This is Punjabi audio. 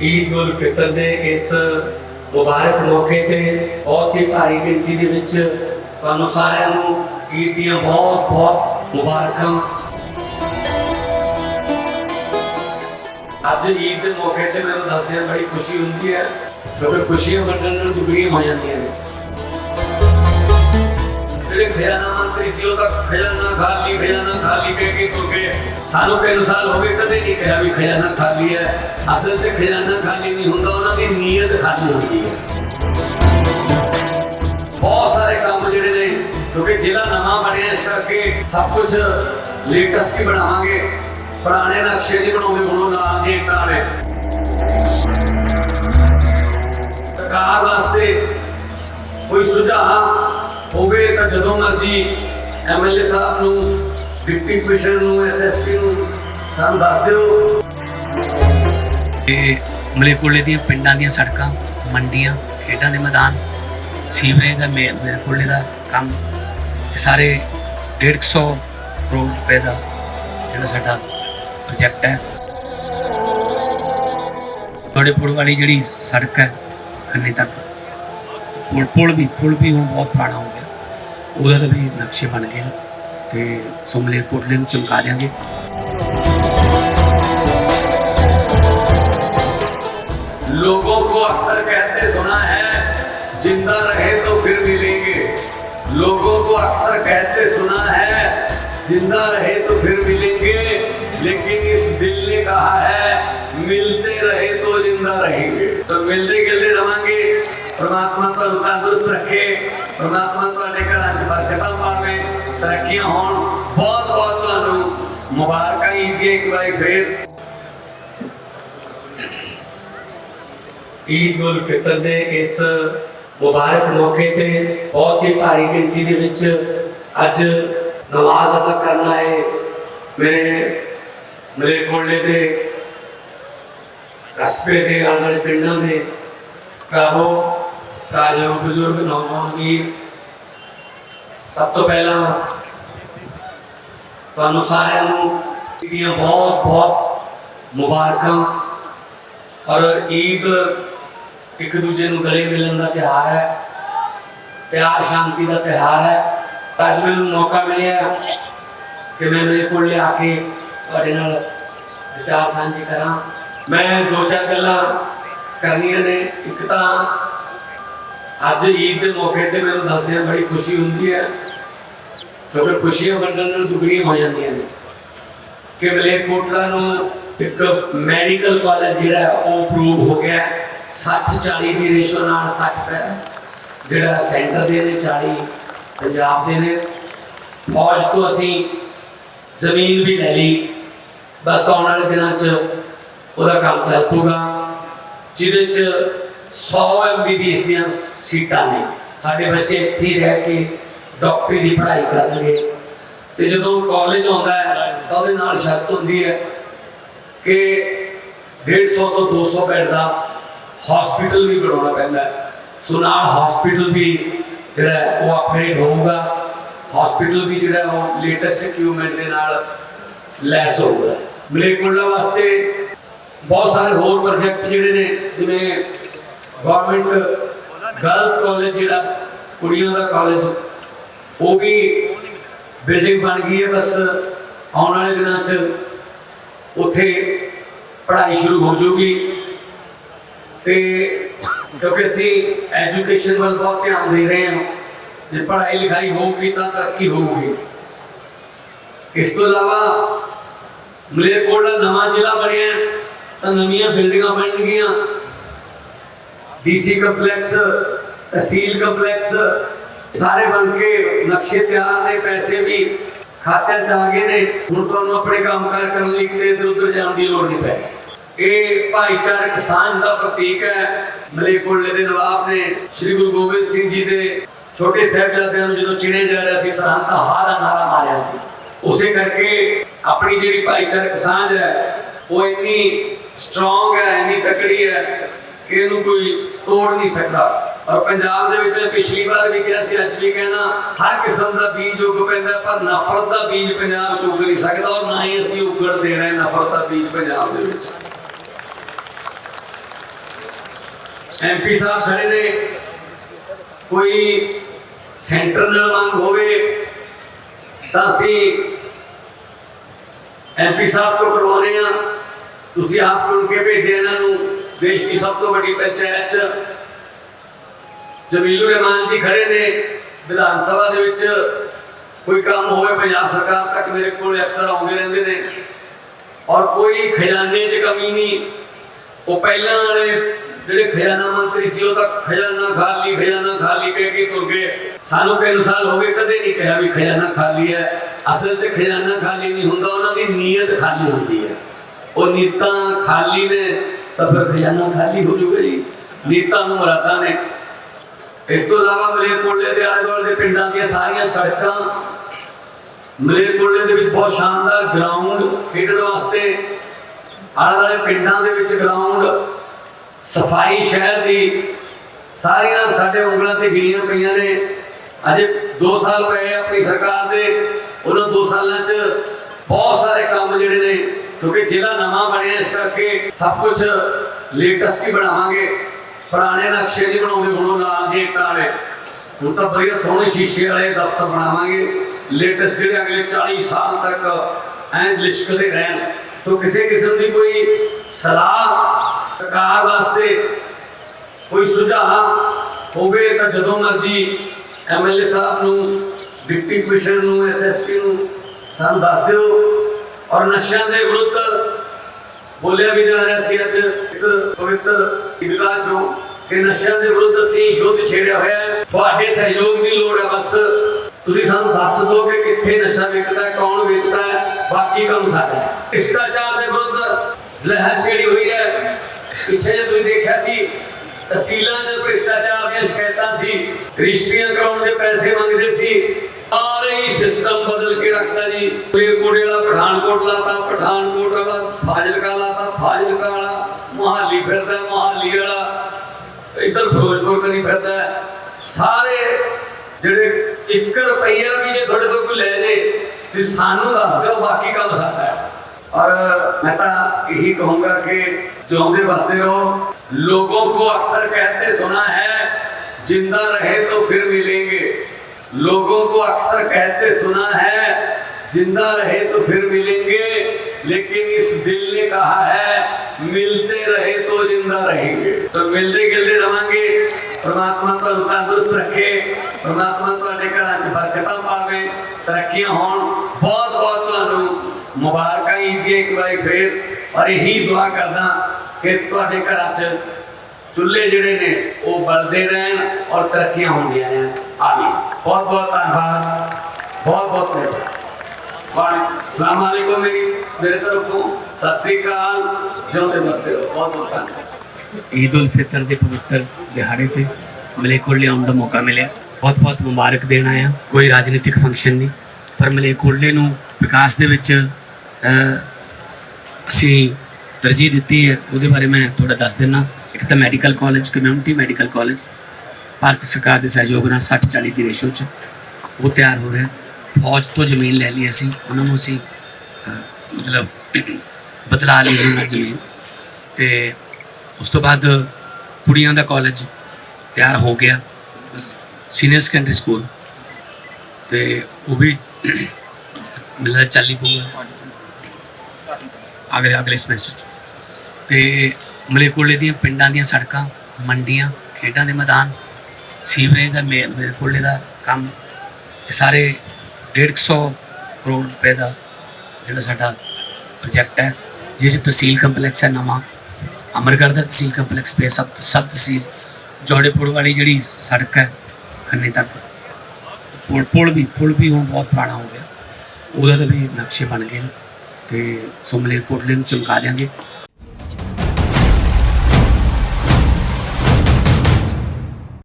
ਈਦ ਉਲ ਫਿਤਰ ਦੇ ਇਸ ਮੁਬਾਰਕ ਮੌਕੇ ਤੇ ਬਹੁਤ ਹੀ ਭਾਰੀ ਗਿਣਤੀ ਦੇ ਵਿੱਚ ਤੁਹਾਨੂੰ ਸਾਰਿਆਂ ਨੂੰ ਈਦ ਦੀਆਂ ਬਹੁਤ ਬਹੁਤ ਮੁਬਾਰਕਾਂ। ਅੱਜ ਈਦ ਦੇ ਮੌਕੇ ਤੇ ਮੈਨੂੰ ਦੱਸਦਿਆਂ ਬੜੀ ਖੁਸ਼ੀ ਹੁੰਦੀ ਹੈ। ਕਿਉਂਕਿ ਖੁਸ਼ੀਆਂ ਵੰਡਣ ਨਾਲ ਦੁਗਣੀਆਂ ਹੋ ਜਾਂਦੀਆਂ ਨੇ। ਜਿਹੜੇ ਖਜ਼ਾਨਾ ਮੰਤਰੀ ਸੀ ਉਹ ਖਜ਼ਾਨਾ ਖਾਲੀ ਖਜ਼ਾਨਾ ਖਾਲੀ ਕਹਿ ਕੇ ਤੁਰ ਗਏ। ਸਾਨੂੰ ਤਿੰਨ ਸਾਲ ਹੋ ਗਏ, ਕਦੇ ਨਹੀਂ ਕਿਹਾ ਵੀ ਖਜ਼ਾਨਾ ਖਾਲੀ ਹੈ। ਅਸਲ 'ਚ ਖਜ਼ਾਨਾ ਖਾਲੀ ਨਹੀਂ ਹੁੰਦਾ, ਉਹਨਾਂ ਦੀ ਨੀਅਤ ਖਾਲੀ ਹੁੰਦੀ ਹੈ। ਬਹੁਤ ਸਾਰੇ ਕੰਮ ਜਿਹੜੇ ਨੇ, ਕਿਉਂਕਿ ਜ਼ਿਲ੍ਹਾ ਨਵਾਂ ਬਣਿਆ, ਇਸ ਕਰਕੇ ਸਭ ਕੁਝ ਲੇਟੈਸਟ ਹੀ ਬਣਾਵਾਂਗੇ। ਪੁਰਾਣੇ ਨਕਸ਼ੇ ਨਹੀਂ ਬਣਾਉਂਦੇ, ਹੁਣ ਉਹ ਨਾਲ ਨਾਲੇ ਸਰਕਾਰ ਵਾਸਤੇ ਕੋਈ ਸੁਝਾਅ ਹੋਵੇ ਤਾਂ ਜਦੋਂ ਮਰਜ਼ੀ ਐਮਐਲਏ ਸਾਹਿਬ ਨੂੰ, ਡਿਪਟੀ ਕਮਿਸ਼ਨਰ ਨੂੰ ਐਸਐਸਪੀ ਨੂੰ ਸਾਨੂੰ ਦੱਸ ਦਿਓ। ਤੇ ਮਲੇਕੋਲੇ ਦੀਆਂ ਪਿੰਡਾਂ ਦੀਆਂ ਸੜਕਾਂ, ਮੰਡੀਆਂ, ਖੇਡਾਂ ਦੇ ਮੈਦਾਨ, ਸੀਵਰੇਜ ਦਾ ਮੇ- ਮਲੇਕੋਲੇ ਦਾ ਕੰਮ, ਇਹ ਸਾਰੇ 150 ਕਰੋੜ ਰੁਪਏ ਦਾ ਜਿਹੜਾ ਸਾਡਾ ਪ੍ਰੋਜੈਕਟ ਹੈ। ਬੜੇ ਪੁਲ ਵਾਲੀ ਜਿਹੜੀ ਸੜਕ ਹੈ, ਖੰਨੇ ਤੱਕ, ਪੁਲ ਪੁਲ ਵੀ ਪੁਲ ਵੀ ਹੁਣ ਬਹੁਤ ਪੁਰਾਣਾ ਹੋ ਗਿਆ। उधर भी नक्शे बन गए ते तो समले कोटले में चमका देंगे। लोगों को अक्सर कहते सुना है, ज़िंदा रहे तो फिर मिलेंगे। लोगों को अक्सर कहते सुना है, ज़िंदा रहे तो फिर मिलेंगे। लेकिन इस दिल ने कहा है, मिलते रहे तो ज़िंदा रहेंगे। तो मिलते गिलते रहोगे परमात्मा पर तंदुरुस्त रखे, परमात्मा पर ਬਰਕਤਾਂ ਪਾਵੇ ਤਰੱਕੀਆਂ ਹੋਣ, ਬਹੁਤ ਬਹੁਤ ਤੁਹਾਨੂੰ ਮੁਬਾਰਕਾਂ ਈਦ ਇੱਕ ਵਾਰੀ ਫੇਰ। ਈਦ ਉਲ ਫਿਤਰ ਦੇ ਇਸ ਮੁਬਾਰਕ ਮੌਕੇ ਤੇ ਬਹੁਤ ਹੀ ਭਾਰੀ ਗਿਣਤੀ ਦੇ ਵਿੱਚ ਅੱਜ ਨਮਾਜ਼ ਅਦਾ ਕਰਨਾ ਹੈ। ਮੇਰੇ ਮੇਰੇ ਕੋਲੇ ਦੇ ਕਸਬੇ ਦੇ ਆਲੇ ਦੁਆਲੇ ਪਿੰਡਾਂ ਦੇ ਭਰਾਵੋ ਸਤਾਜੋ ਬਜ਼ੁਰਗ, ਨੌਜਵਾਨ ਵੀ ਸਭ ਤੋਂ ਪਹਿਲਾਂ ਤੁਹਾਨੂੰ ਸਾਰਿਆਂ ਨੂੰ ਈਦ ਦੀਆਂ ਬਹੁਤ ਬਹੁਤ ਮੁਬਾਰਕਾਂ। ਔਰ ਈਦ ਇੱਕ ਦੂਜੇ ਨੂੰ ਗਲੇ ਮਿਲਣ ਦਾ ਤਿਉਹਾਰ ਹੈ। ਪਿਆਰ, ਸ਼ਾਂਤੀ ਦਾ ਤਿਉਹਾਰ ਹੈ। ਅੱਜ ਮੈਨੂੰ ਮੌਕਾ ਮਿਲਿਆ ਕਿ ਮੈਂ ਮੇਰੇ ਕੋਲ ਲਿਆ ਕੇ ਤੁਹਾਡੇ ਨਾਲ ਵਿਚਾਰ ਸਾਂਝੇ ਕਰਾਂ। ਮੈਂ ਦੋ ਚਾਰ ਗੱਲਾਂ ਕਰਨੀਆਂ ਨੇ। ਇੱਕ ਤਾਂ ਅੱਜ ਈਦ ਦੇ ਮੌਕੇ ਤੇ ਮੈਨੂੰ ਦੱਸਦਿਆਂ ਬੜੀ ਖੁਸ਼ੀ ਹੁੰਦੀ ਹੈ। ਕਿਉਂਕਿ ਖੁਸ਼ੀਆਂ ਵੰਡਣ ਨਾਲ ਦੁਗਣੀਆਂ ਹੋ ਜਾਂਦੀਆਂ ਨੇ। ਕਿ ਮਲੇਰਕੋਟਲਾ ਨੂੰ ਇੱਕ ਮੈਡੀਕਲ ਕਾਲਜ ਜਿਹੜਾ ਉਹ ਅਪਰੂਵ ਹੋ ਗਿਆ 60 40 ਦੀ ਰੇਸ਼ੋ ਨਾਲ 60 ਹੈ ਜਿਹੜਾ ਸੈਂਟਰ ਦੇ ਨੇ 40 ਪੰਜਾਬ ਦੇ ਨੇ। ਫੌਜ ਤੋਂ ਅਸੀਂ ਜ਼ਮੀਨ ਵੀ ਲੈ ਲਈ। ਬਸ ਆਉਣ ਵਾਲੇ ਦਿਨਾਂ 'ਚ ਉਹਦਾ ਕੰਮ ਚੱਲ ਪੂਗਾ ਜਿਹਦੇ 'ਚ 100 ਐਮਬੀਬੀਐਸ ਦੀਆਂ ਸੀਟਾਂ ਨੇ। ਸਾਡੇ ਬੱਚੇ ਇੱਥੇ ਰਹਿ ਕੇ ਡਾਕਟਰੀ ਦੀ ਪੜ੍ਹਾਈ ਕਰਨਗੇ। ਤੇ ਜਦੋਂ ਕਾਲਜ ਆਉਂਦਾ ਹੈ, ਤਾਂ ਉਹਦੇ ਨਾਲ ਸ਼ਰਤ ਹੁੰਦੀ ਹੈ ਕਿ 150 ਤੋਂ 200 ਬੈੱਡ ਦਾ ਹਸਪੀਟਲ ਵੀ ਬਣਾਉਣਾ ਪੈਂਦਾ ਸੋ ਨਾਲ ਹਸਪੀਟਲ ਵੀ ਜਿਹੜਾ ਉਹ ਅਪਗ੍ਰੇਡ ਹੋਊਗਾ। ਹਸਪੀਟਲ ਵੀ ਜਿਹੜਾ ਉਹ ਲੇਟੈਸਟ ਇਕਵਿਪਮੈਂਟ ਦੇ ਨਾਲ ਲੈਸ ਹੋਊਗਾ। ਮਲੇਕੋਲਾ ਵਾਸਤੇ ਬਹੁਤ ਸਾਰੇ ਹੋਰ ਪ੍ਰੋਜੈਕਟ ਜਿਹੜੇ ਨੇ, ਜਿਵੇਂ ਗਵਰਨਮੈਂਟ ਗਰਲਸ ਕਾਲਜ ਜਿਹੜਾ, ਕੁੜੀਆਂ ਦਾ ਕਾਲਜ ਉਹ ਵੀ ਬਿਲਡਿੰਗ ਬਣ ਗਈ ਹੈ ਬਸ। ਆਉਣ ਵਾਲੇ ਦਿਨਾਂ 'ਚ ਉੱਥੇ ਪੜ੍ਹਾਈ ਸ਼ੁਰੂ ਹੋ ਜਾਊਗੀ। ਤੇ ਕਿਉਂਕਿ ਅਸੀਂ ਐਜੂਕੇਸ਼ਨ ਵੱਲ ਬਹੁਤ ਧਿਆਨ ਦੇ ਰਹੇ ਹਾਂ, ਜੇ ਪੜ੍ਹਾਈ ਲਿਖਾਈ ਹੋਊਗੀ ਤਾਂ ਤਰੱਕੀ ਹੋਊਗੀ। ਇਸ ਤੋਂ ਇਲਾਵਾ ਮਲੇਰਕੋਟਲਾ ਨਵਾਂ ਜ਼ਿਲ੍ਹਾ ਬਣਿਆ ਤਾਂ ਨਵੀਆਂ ਬਿਲਡਿੰਗਾਂ ਬਣਨਗੀਆਂ। ਡੀਸੀ ਕੰਪਲੈਕਸ, ਤਹਿਸੀਲ ਕੰਪਲੈਕਸ, ਸਾਰੇ ਬਣ ਕੇ ਨਕਸ਼ੇ ਤਿਆਰ ਨੇ, ਪੈਸੇ ਵੀ ਖਾਤਿਆਂ ਚ ਆ ਗਏ ਨੇ। ਹੁਣ ਤੁਹਾਨੂੰ ਆਪਣੇ ਕੰਮਕਾਰ ਕਰਨ ਲਈ ਕਿਤੇ ਇੱਧਰ ਉੱਧਰ ਜਾਣ ਦੀ ਲੋੜ ਨਹੀਂ ਪੈ ਇਹ ਭਾਈਚਾਰਕ ਸਾਂਝ ਦਾ ਪ੍ਰਤੀਕ ਹੈ। ਮਲੇਕੋਟਲੇ ਦੇ ਨਵਾਬ ਨੇ ਸ੍ਰੀ ਗੁਰੂ ਗੋਬਿੰਦ ਸਿੰਘ ਜੀ ਦੇ ਛੋਟੇ ਸਾਹਿਬਜ਼ਾਦਿਆਂ ਨੂੰ ਜਦੋਂ ਚਿਣੇ ਜਾ ਰਿਹਾ ਸੀ, ਸਰਹੰਦ ਦਾ ਹਾਰਾ ਨਾਰਾ ਮਾਰਿਆ ਸੀ। ਉਸੇ ਕਰਕੇ ਆਪਣੀ ਜਿਹੜੀ ਭਾਈਚਾਰਕ ਸਾਂਝ ਹੈ, ਉਹ ਇੰਨੀ ਸਟਰੋਂਗ ਹੈ, ਇੰਨੀ ਤਕੜੀ ਹੈ ਕਿ ਇਹਨੂੰ ਕੋਈ ਤੋੜ ਨਹੀਂ ਸਕਦਾ। ਔਰ ਪੰਜਾਬ ਦੇ ਵਿੱਚ ਮੈਂ ਪਿਛਲੀ ਵਾਰ ਵੀ ਕਿਹਾ ਸੀ, ਅੱਜ ਵੀ ਕਹਿਣਾ, ਹਰ ਕਿਸਮ ਦਾ ਬੀਜ ਉੱਗ ਪੈਂਦਾ, ਪਰ ਨਫ਼ਰਤ ਦਾ ਬੀਜ ਪੰਜਾਬ 'ਚ ਉੱਗ ਨਹੀਂ ਸਕਦਾ ਔਰ ਨਾ ਹੀ ਅਸੀਂ ਉੱਗਣ ਦੇਣਾ ਹੈ ਨਫ਼ਰਤ ਦਾ ਬੀਜ ਪੰਜਾਬ ਦੇ ਵਿੱਚ। ਐਮਪੀ ਸਾਹਿਬ ਖੜੇ ਨੇ। ਕੋਈ ਸੈਂਟਰ ਨਾਲ ਮੰਗ ਹੋਵੇ, ਤਾਂ ਅਸੀਂ ਐਮਪੀ ਸਾਹਿਬ ਤੋਂ ਕਰਵਾਉਣੇ ਆ ਤੁਸੀਂ ਆਪ ਚੁਣ ਕੇ ਭੇਜਿਆ ਇਹਨਾਂ ਨੂੰ। ਦੇਸ਼ ਦੀ ਸਭ ਤੋਂ ਵੱਡੀ ਪੰਚਾਇਤ ਚ ਜਮੀਲੁਰ ਰਹਿਮਾਨ ਜੀ ਖੜੇ ਨੇ। ਵਿਧਾਨ ਸਭਾ ਦੇ ਵਿੱਚ ਕੋਈ ਕੰਮ ਹੋਵੇ ਪੰਜਾਬ ਸਰਕਾਰ ਤੱਕ ਮੇਰੇ ਕੋਲ ਅਕਸਰ ਆਉਂਦੇ ਰਹਿੰਦੇ ਨੇ। ਔਰ ਕੋਈ ਖਜ਼ਾਨੇ 'ਚ ਕਮੀ ਨਹੀਂ। ਉਹ ਪਹਿਲਾਂ ਵਾਲੇ ਜਿਹੜੇ ਖਜ਼ਾਨਾ ਮੰਤਰੀ ਸੀ, ਉਹ ਤਾਂ ਖਜ਼ਾਨਾ ਖਾਲੀ ਖਜ਼ਾਨਾ ਖਾਲੀ ਕਹਿ ਕੇ ਤੁਰ ਗਏ। ਸਾਨੂੰ ਤਿੰਨ ਸਾਲ ਹੋ ਗਏ, ਕਦੇ ਨਹੀਂ ਕਿਹਾ ਵੀ ਖਜ਼ਾਨਾ ਖਾਲੀ ਹੈ। ਅਸਲ 'ਚ ਖਜ਼ਾਨਾ ਖਾਲੀ ਨਹੀਂ ਹੁੰਦਾ, ਉਹਨਾਂ ਦੀ ਨੀਅਤ ਖਾਲੀ ਹੁੰਦੀ ਹੈ। ਉਹ ਨੀਤਾਂ ਖਾਲੀ ਨੇ। ਤਾਂ ਫਿਰ ਖਜ਼ਾਨਾ ਖਾਲੀ ਹੋ ਜੂਗਾ ਜੀ। ਨੀਤਾਂ ਨੂੰ ਮਰਾਦਾਂ ਨੇ। ਇਸ ਤੋਂ ਇਲਾਵਾ ਮਲੇਰਕੋਟਲੇ ਦੇ ਆਲੇ ਦੁਆਲੇ ਦੇ ਪਿੰਡਾਂ ਦੀਆਂ ਸਾਰੀਆਂ ਸੜਕਾਂ ਮਲੇਰਕੋਟਲੇ ਦੇ ਵਿੱਚ ਬਹੁਤ ਸ਼ਾਨਦਾਰ ਗਰਾਊਂਡ ਖੇਡਣ ਵਾਸਤੇ ਆਲੇ ਦੁਆਲੇ ਪਿੰਡਾਂ ਦੇ ਵਿੱਚ ਗਰਾਊਂਡ ਸਫ਼ਾਈ ਸ਼ਹਿਰ ਦੀ ਸਾਰੀਆਂ ਸਾਡੇ ਉਂਗਲਾਂ ਤੇ ਗਿਣੀਆਂ ਪਈਆਂ ਨੇ। ਅਜੇ 2 ਸਾਲ ਪਏ ਆਪਣੀ ਸਰਕਾਰ ਦੇ। ਉਹਨਾਂ 2 ਸਾਲਾਂ 'ਚ ਬਹੁਤ ਸਾਰੇ ਕੰਮ ਜਿਹੜੇ ਨੇ ਕਿਉਂਕਿ ਜ਼ਿਲ੍ਹਾ ਨਵਾਂ ਬਣਿਆ ਇਸ ਕਰਕੇ ਸਭ ਕੁਝ ਲੇਟੈਸਟ ਹੀ ਬਣਾਵਾਂਗੇ। ਪੁਰਾਣੇ ਨਕਸ਼ੇ ਨਹੀਂ ਬਣਾਉਂਦੇ, ਹੁਣ ਉਹ ਲਾਲ ਜੀ ਇੱਟਾਂ ਹੁਣ ਤਾਂ ਬੜੀਆਂ ਸੋਹਣੇ ਸ਼ੀਸ਼ੇ ਵਾਲੇ ਦਫ਼ਤਰ ਬਣਾਵਾਂਗੇ। ਲੇਟੈਸਟ ਜਿਹੜੇ ਅਗਲੇ 40 ਸਾਲ ਤੱਕ ਐਂ ਲਿਸ਼ਕਦੇ ਰਹਿਣ। ਤੋਂ ਕਿਸੇ ਕਿਸਮ ਦੀ ਕੋਈ ਸਲਾਹ, ਸਰਕਾਰ ਵਾਸਤੇ ਕੋਈ ਸੁਝਾਅ ਹੋਵੇ ਤਾਂ ਜਦੋਂ ਮਰਜ਼ੀ ਐਮਐਲਏ ਸਾਹਿਬ ਨੂੰ, ਡਿਪਟੀ ਕਮਿਸ਼ਨਰ ਨੂੰ ਐਸਐਸਪੀ ਨੂੰ ਸਾਨੂੰ ਦੱਸ ਦਿਓ। ਔਰ ਨਸ਼ਿਆਂ ਦੇ ਵਿਰੁੱਧ ਬੋਲਿਆ ਵੀ ਜਾ ਰਿਹਾ ਸੀ ਅੱਜ ਇਸ ਪਵਿੱਤਰ ਇਦਗਾਹ ਚੋਂ ਕਿ ਨਸ਼ਿਆਂ ਦੇ ਵਿਰੁੱਧ ਅਸੀਂ ਯੁੱਧ ਛੇੜਿਆ ਹੋਇਆ ਹੈ। ਤੁਹਾਡੇ ਸਹਿਯੋਗ ਦੀ ਲੋੜ ਹੈ ਬਸ। ਤੁਸੀਂ ਸਾਨੂੰ ਦੱਸ ਦਿਓ ਕਿ ਕਿੱਥੇ ਨਸ਼ਾ ਵਿਕਦਾ ਹੈ, ਕੌਣ ਵੇਚਦਾ ਹੈ, ਬਾਕੀ ਕੰਮ ਸਾਡਾ ਹੈ। ਭ੍ਰਿਸ਼ਟਾਚਾਰ ਦੇ ਵਿਰੁੱਧ ਲਹਿਰ ਛੇੜੀ ਹੋਈ ਹੈ। ਪਿੱਛੇ ਜੇ ਤੁਸੀਂ ਦੇਖਿਆ ਸੀ, ਤਹਿਸੀਲਾਂ 'ਚ ਭ੍ਰਿਸ਼ਟਾਚਾਰ ਦੀਆਂ ਸ਼ਿਕਾਇਤਾਂ ਸੀ। ਰਜਿਸਟਰੀਆਂ ਕਰਾਉਣ ਦੇ ਪੈਸੇ ਮੰਗਦੇ ਸੀ। ਸਾਰੇ ਹੀ ਸਿਸਟਮ ਬਦਲ ਕੇ ਰੱਖਦਾ ਜੀ। ਕੋਟੇ ਵਾਲਾ, ਪਠਾਨਕੋਟ ਲਾਤਾ, ਪਠਾਨਕੋਟ ਵਾਲਾ, ਫਾਜ਼ਿਲਕਾ ਲਾਤਾ, ਫਾਜ਼ਿਲਕਾ ਵਾਲਾ, ਮੁਹਾਲੀ ਫਿਰਦਾ, ਮੁਹਾਲੀ ਵਾਲਾ। ਇੱਧਰ ਫਿਰੋਜ਼ਪੁਰ ਕਰੀ ਫਿਰਦਾ ਸਾਰੇ ਜਿਹੜੇ 1 ਰੁਪਈਆ ਵੀ ਜੇ ਤੁਹਾਡੇ ਤੋਂ ਕੋਈ ਲੈ ਲੇ ਤੇ ਸਾਨੂੰ ਦੱਸ ਦਿਓ, ਬਾਕੀ ਕੰਮ ਸਾਡਾ ਹੈ। ਔਰ ਮੈਂ ਤਾਂ ਇਹੀ ਕਹੂੰਗਾ ਕਿ ਜਿਉਂਦੇ ਵਸਦੇ ਰਹੋ। ਲੋਗों को अक्सर कहते ਸੁਣਾ ਹੈ, ਜਿੰਦਾ ਰਹੇ तो ਫਿਰ मिलेंगे लोगों को अक्सर कहते सुना है जिंदा रहे तो फिर मिलेंगे लेकिन इस दिल ने कहा है मिलते रहे तो जिंदा रहेंगे तो मिलते गिलते रवांगे परमात्मा ਤੁਹਾਨੂੰ ਤੰਦਰੁਸਤ ਰੱਖੇ ਪਰਮਾਤਮਾ ਤੁਹਾਡੇ ਘਰਾਂ 'ਚ ਬਰਕਤਾਂ ਪਾਵੇ ਤਰੱਕੀਆਂ ਹੋਣ ਬਹੁਤ ਬਹੁਤ ਤੁਹਾਨੂੰ ਮੁਬਾਰਕਾਂ ਈਦ ਦੀਆਂ ਇੱਕ ਵਾਰੀ ਫੇਰ ਔਰ ਇਹੀ ਦੁਆ ਕਰਦਾ ਕਿ ਤੁਹਾਡੇ ਘਰਾਂ 'ਚ ਚੁੱਲ੍ਹੇ ਜਿਹੜੇ ਨੇ ਉਹ ਬਲਦੇ ਰਹਿਣ ਔਰ ਤਰੱਕੀਆਂ ਹੁੰਦੀਆਂ ਰਹਿਣ ਆਮੀਨ ਬਹੁਤ ਬਹੁਤ ਧੰਨਵਾਦ, ਬਹੁਤ ਬਹੁਤ ਮਿਹਰਬਾਨੀ। ਸਲਾਮ ਅਲੈਕੁਮ ਮੇਰੀ ਮੇਰੇ ਤਰਫੋਂ ਸਤਿ ਸ੍ਰੀ ਅਕਾਲ ਜਿਉਂਦੇ ਵਸਦੇ ਬਹੁਤ ਬਹੁਤ ਧੰਨਵਾਦ। ਈਦ ਉਲ ਫਿਤਰ ਦੇ ਪਵਿੱਤਰ ਦਿਹਾੜੇ ਤੇ ਮਲੇਕੋਟਲੇ ਆਉਣ ਦਾ ਮੌਕਾ ਮਿਲਿਆ। ਬਹੁਤ ਬਹੁਤ ਮੁਬਾਰਕ ਦੇਣ ਆਇਆ, ਕੋਈ ਰਾਜਨੀਤਿਕ ਫੰਕਸ਼ਨ ਨਹੀਂ, ਪਰ ਮਲੇਕੋਟਲੇ ਨੂੰ ਵਿਕਾਸ ਦੇ ਵਿੱਚ ਅਸੀਂ ਤਰਜੀਹ ਦਿੱਤੀ ਹੈ, ਉਹਦੇ ਬਾਰੇ ਮੈਂ ਥੋੜਾ ਦੱਸ ਦਿੰਨਾ। ਇੱਕ ਤਾਂ medical college community medical college Bharat ਸਰਕਾਰ ਦੇ ਸਹਿਯੋਗ ਨਾਲ 60 40 ਦੀ ਰੇਸ਼ੋ 'ਚ ਉਹ ਤਿਆਰ ਹੋ ਰਿਹਾ। ਫੌਜ ਤੋਂ ਜ਼ਮੀਨ ਲੈ ਲਈ ਅਸੀਂ, ਉਹਨਾਂ ਨੂੰ ਅਸੀਂ ਮਤਲਬ ਬਦਲਾ ਲਈ ਉਹਨਾਂ ਜ਼ਮੀਨ। ਤੇ ਉਸ ਤੋਂ ਬਾਅਦ ਕੁੜੀਆਂ ਦਾ ਕਾਲਜ ਤਿਆਰ ਹੋ ਗਿਆ ਸੀਨੀਅਰ ਸੈਕੰਡਰੀ ਸਕੂਲ ਤੇ ਉਹ ਵੀ ਮਿਲਦਾ ਚੱਲੀ ਪਊਗਾ। ਅਗਲੇ ਅਗਲੇ ਸਮੈਸਟਰ 'ਚ। ਤੇ ਮਲੇਕੋਲੇ ਦੀਆਂ ਪਿੰਡਾਂ ਦੀਆਂ ਸੜਕਾਂ, ਮੰਡੀਆਂ, ਖੇਡਾਂ ਦੇ ਮੈਦਾਨ ਸੀਵਰੇਜ ਦਾ ਮੇ- ਮਲੇਕੋਲੇ ਦਾ ਕੰਮ ਇਹ ਸਾਰੇ 150 ਕਰੋੜ ਰੁਪਏ ਦਾ ਜਿਹੜਾ ਸਾਡਾ ਪ੍ਰੋਜੈਕਟ ਹੈ ਜਿਸ 'ਚ ਤਹਿਸੀਲ ਕੰਪਲੈਕਸ ਹੈ ਨਵਾਂ। ਅਮਰਗੜ੍ਹ ਦਾ ਤਹਿਸੀਲ ਕੰਪਲੈਕਸ ਪੇ ਸਭ ਸਭ ਤਹਿਸੀਲ। ਜੋੜੇਪੁਰ ਵਾਲੀ ਜਿਹੜੀ ਸੜਕ ਹੈ, ਖੰਨੇ ਤੱਕ। ਪੁਲ ਪੁਲ ਵੀ ਪੁਲ ਵੀ ਹੁਣ ਬਹੁਤ ਪੁਰਾਣਾ ਹੋ ਗਿਆ। ਉਹਦਾ ਤਾਂ ਵੀ ਨਕਸ਼ੇ ਬਣ ਗਏ ਨੇ। ਤੇ ਸੋ ਮਲੇਰਕੋਟਲੇ ਨੂੰ ਚਮਕਾ ਦਿਆਂਗੇ।